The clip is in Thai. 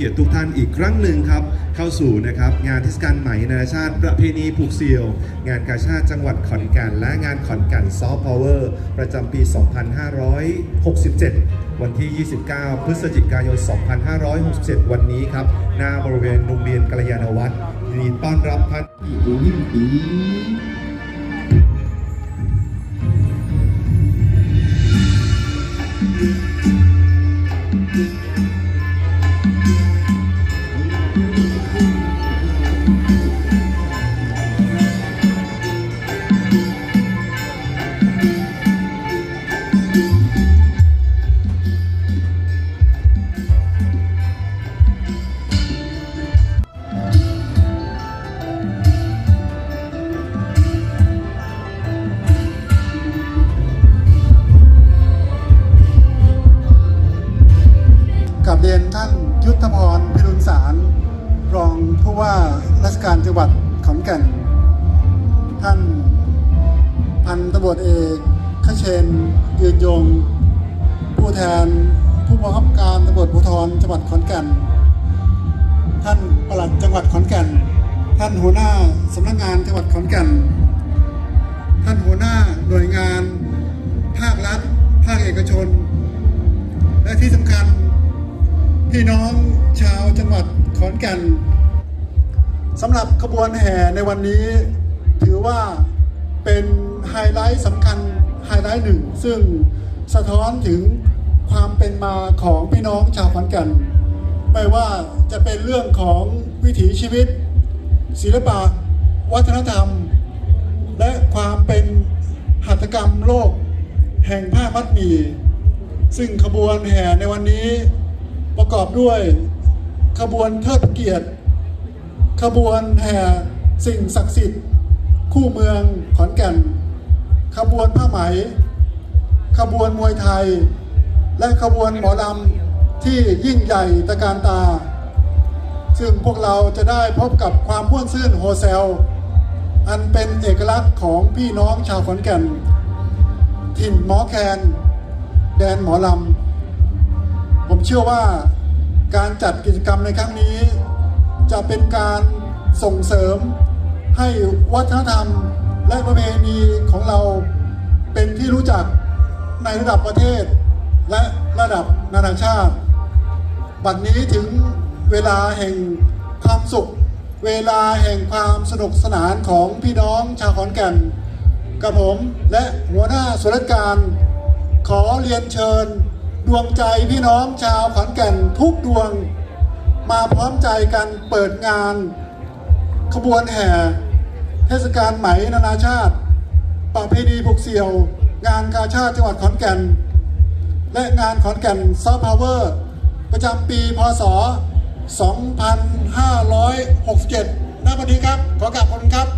เกียรติทุกท่านอีกครั้งหนึ่งครับ เข้าสู่นะครับงานเทศกาลไหมนานาชาติ ประเพณีผูกเซียว งานกาชาติจังหวัดขอนแก่นและงานขอนแก่นซอฟต์พาวเวอร์ประจำปี 2567วันที่ 29 พฤศจิกายน 2567 วันนี้ครับ หน้าบริเวณโรงเรียนกัลยาณวัฒน์ยินดีต้อนรับท่านอูนิ่มปีกับเรียนท่านยุทธพรพิรุณสารรองผู้ว่าราชการจังหวัดขอนแก่น ท่านพันตำรวจเอกขเชนยืนยง ผู้แทนผู้บังคับการตำรวจภูธรจังหวัดขอนแก่น ท่านปลัดจังหวัดขอนแก่น ท่านหัวหน้าสำนักงานจังหวัดขอนแก่น ท่านหัวหน้าหน่วยงาน ภาครัฐ ภาคเอกชน พี่น้องชาวจังหวัดขอนแก่นสำหรับขบวนแห่ในวันนี้ ถือว่าเป็นไฮไลท์สำคัญไฮไลท์หนึ่ง ซึ่งสะท้อนถึงความเป็นมาของพี่น้องชาวขอนแก่นไม่ว่าจะเป็นเรื่องของวิถีชีวิต ศิลปะ วัฒนธรรม และความเป็นหัตถกรรมโลก แห่งผ้ามัดหมี่ซึ่งขบวนแห่ในวันนี้ ประกอบด้วยขบวนเทิดเกียรติ ขบวนแห่สิ่งศักดิ์สิทธิ์ คู่เมืองขอนแก่น ขบวนผ้าไหม ขบวนมวยไทย และขบวนหมอลำที่ยิ่งใหญ่ตะการตา ซึ่งพวกเราจะได้พบกับความพ่วนซื่นโฮเซล อันเป็นเอกลักษณ์ของพี่น้องชาวขอนแก่น ถิ่นหมอแคน แดนหมอลำ ผมเชื่อว่าการจัดกิจกรรมในครั้งนี้ จะเป็นการส่งเสริมให้วัฒนธรรมและประเพณีของเราเป็นที่รู้จักในระดับประเทศ และระดับนานาชาติ บัดนี้ถึงเวลาแห่งความสุข เวลาแห่งความสนุกสนานของพี่น้องชาวขอนแก่นกับผมและหัวหน้าส่วนราชการขอเรียนเชิญ ดวงใจพี่น้องชาวขอนแก่นทุกดวง มาพร้อมใจกันเปิดงาน ขบวนแห่ เทศกาลไหมนานาชาติประเพณีผูกเสี่ยว งานกาชาติจังหวัดขอนแก่น และงานขอนแก่นซอฟต์พาวเวอร์ประจำปีพศ 2567ณวันนี้ครับ ขอกราบขอบคุณครับ